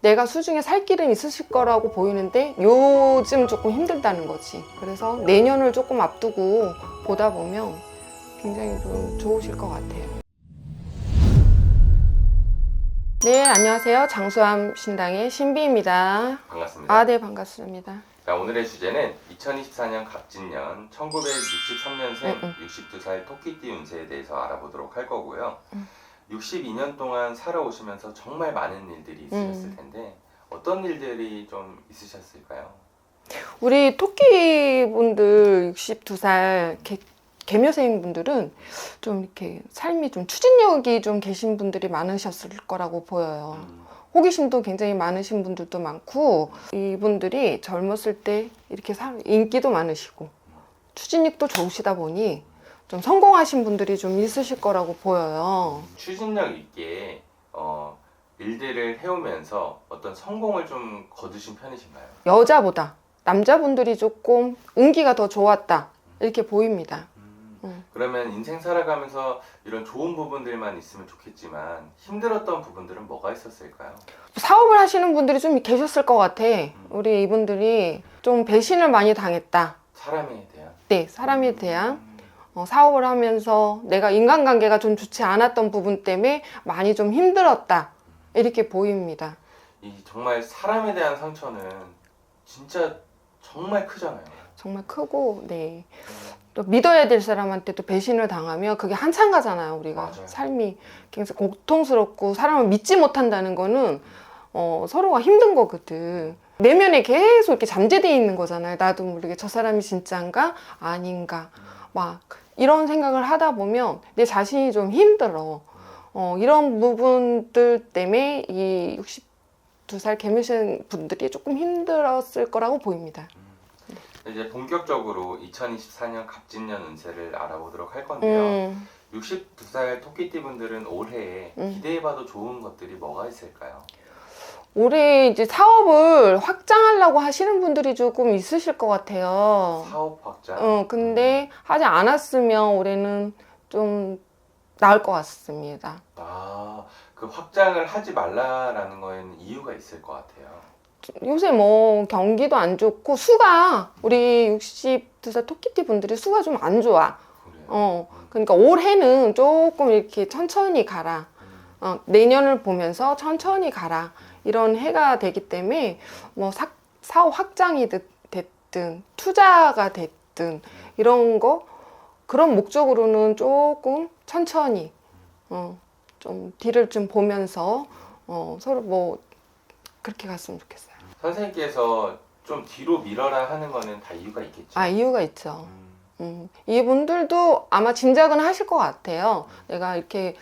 내가 수중에 살 길은 있으실 거라고 보이는데 요즘 조금 힘들다는 거지. 그래서 내년을 조금 앞두고 보다 보면 굉장히 좀 좋으실 것 같아요. 네, 안녕하세요. 장수함 신당의 신비입니다. 반갑습니다. 아, 네, 반갑습니다. 자, 오늘의 주제는 2024년 갑진년 1963년생 응, 응. 62살 토끼띠 운세에 대해서 알아보도록 할 거고요. 응. 62년 동안 살아오시면서 정말 많은 일들이 있으셨을 응. 텐데 어떤 일들이 좀 있으셨을까요? 우리 토끼 분들 62살 개, 개묘생 분들은 좀 이렇게 삶이 좀 추진력이 좀 계신 분들이 많으셨을 거라고 보여요. 음, 호기심도 굉장히 많으신 분들도 많고 이분들이 젊었을 때 이렇게 살- 인기도 많으시고 추진력도 좋으시다 보니 좀 성공하신 분들이 좀 있으실 거라고 보여요. 추진력 있게 어, 일들을 해오면서 어떤 성공을 좀 거두신 편이신가요? 여자보다 남자분들이 조금 운기가 더 좋았다 이렇게 보입니다. 음, 음. 그러면 인생 살아가면서 이런 좋은 부분들만 있으면 좋겠지만 힘들었던 부분들은 뭐가 있었을까요? 사업을 하시는 분들이 좀 계셨을 것 같아. 우리 이분들이 좀 배신을 많이 당했다. 사람에 대한 네, 사람에 대한 음, 어, 사업을 하면서 내가 인간관계가 좀 좋지 않았던 부분 때문에 많이 좀 힘들었다. 이렇게 보입니다. 이 정말 사람에 대한 상처는 진짜 정말 크잖아요. 정말 크고, 네. 또 믿어야 될 사람한테 또 배신을 당하면 그게 한참 가잖아요, 우리가. 맞아요. 삶이 굉장히 고통스럽고 사람을 믿지 못한다는 거는 어, 서로가 힘든 거거든. 내면에 계속 이렇게 잠재되어 있는 거잖아요. 나도 모르게 저 사람이 진짜인가? 아닌가? 막 이런 생각을 하다 보면 내 자신이 좀 힘들어. 어, 이런 부분들 때문에 이 62살 개미생 분들이 조금 힘들었을 거라고 보입니다. 이제 본격적으로 2024년 갑진년 운세를 알아보도록 할 건데요. 음, 62살 토끼띠 분들은 올해에 음. 기대해봐도 좋은 것들이 뭐가 있을까요? 올해 이제 사업을 확장하려고 하시는 분들이 조금 있으실 것 같아요. 사업 확장. 어, 근데 하지 않았으면 올해는 좀 나을 것 같습니다. 아, 그 확장을 하지 말라라는 거에는 이유가 있을 것 같아요. 요새 뭐 경기도 안 좋고 수가 우리 62살 토끼띠 분들이 수가 좀 안 좋아. 그래요. 어, 그러니까 올해는 조금 이렇게 천천히 가라. 음, 어, 내년을 보면서 천천히 가라. 이런 해가 되기 때문에 뭐 사, 사업 확장이 됐- 됐든 투자가 됐든 이런 거 그런 목적으로는 조금 천천히 어, 좀 뒤를 좀 보면서 어, 서로 뭐 그렇게 갔으면 좋겠어요. 선생님께서 좀 뒤로 밀어라 하는 거는 다 이유가 있겠죠. 아 이유가 있죠. 음, 음, 이분들도 아마 짐작은 하실 것 같아요. 내가 이렇게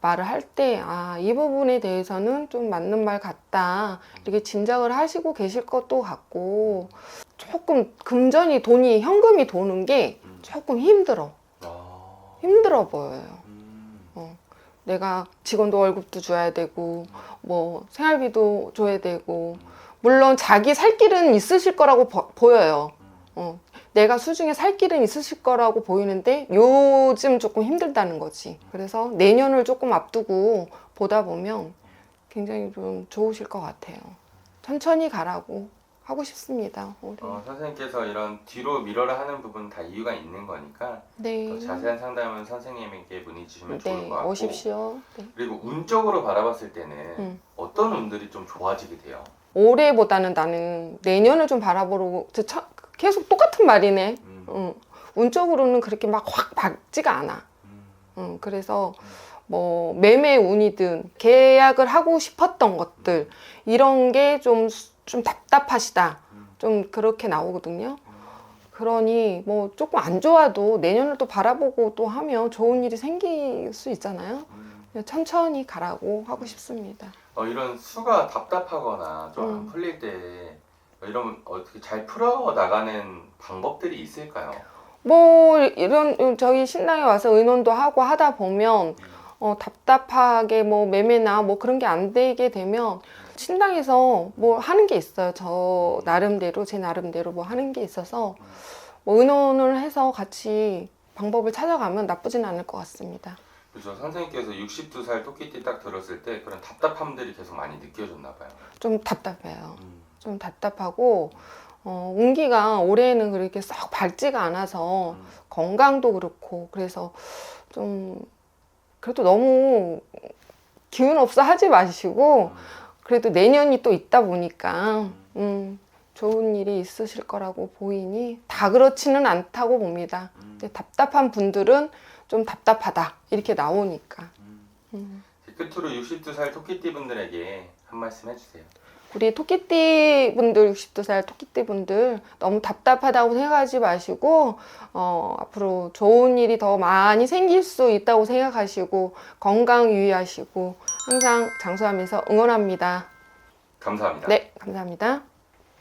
말을 할 때, 아, 이 부분에 대해서는 좀 맞는 말 같다. 이렇게 짐작을 하시고 계실 것도 같고, 조금 금전이 돈이, 현금이 도는 게 음. 조금 힘들어. 아, 힘들어 보여요. 음, 내가 직원도 월급도 줘야 되고, 뭐, 생활비도 줘야 되고, 물론 자기 살 길은 있으실 거라고 보- 보여요. 어, 내가 수중에 살 길은 있으실 거라고 보이는데 요즘 조금 힘들다는 거지. 그래서 내년을 조금 앞두고 보다 보면 굉장히 좀 좋으실 것 같아요. 천천히 가라고 하고 싶습니다. 올해. 어, 선생님께서 이런 뒤로 밀어라 하는 부분 다 이유가 있는 거니까 네. 더 자세한 상담은 선생님에게 문의 주시면 좋을 네, 것 같고 오십시오. 네. 그리고 운적으로 바라봤을 때는 음. 어떤 운들이 좀 좋아지게 돼요? 올해보다는 나는 내년을 좀 바라보고 저 계속 똑같은 말이네. 음, 응. 운적으로는 그렇게 막 확 밝지가 않아. 음, 응, 그래서 뭐 매매 운이든 계약을 하고 싶었던 것들 이런 게 좀 좀 답답하시다. 음. 좀 그렇게 나오거든요. 그러니 뭐 조금 안 좋아도 내년을 또 바라보고 또 하면 좋은 일이 생길 수 있잖아요. 음. 천천히 가라고 하고 싶습니다. 어, 이런 수가 답답하거나 좀안 음. 풀릴 때 이런 어떻게 잘 풀어 나가는 방법들이 있을까요? 뭐 이런 저희 신당에 와서 의논도 하고 하다 보면 어, 답답하게 뭐 매매나 뭐 그런 게 안 되게 되면 신당에서 뭐 하는 게 있어요. 저 나름대로 제 나름대로 뭐 하는 게 있어서 뭐 의논을 해서 같이 방법을 찾아가면 나쁘진 않을 것 같습니다. 그죠 선생님께서 62살 토끼띠 딱 들었을 때 그런 답답함들이 계속 많이 느껴졌나 봐요. 좀 답답해요. 음. 좀 답답하고 어, 운기가 올해는 그렇게 썩 밝지가 않아서 음. 건강도 그렇고 그래서 좀 그래도 너무 기운 없어 하지 마시고 음. 그래도 내년이 또 있다 보니까 음, 좋은 일이 있으실 거라고 보이니 다 그렇지는 않다고 봅니다. 음. 답답한 분들은 좀 답답하다 이렇게 나오니까 음. 음. 끝으로 62살 토끼띠 분들에게 한 말씀 해주세요. 우리 토끼띠 분들 62살 토끼띠 분들 너무 답답하다고 생각하지 마시고 어, 앞으로 좋은 일이 더 많이 생길 수 있다고 생각하시고 건강 유의하시고 항상 장수하면서 응원합니다. 감사합니다. 네, 감사합니다.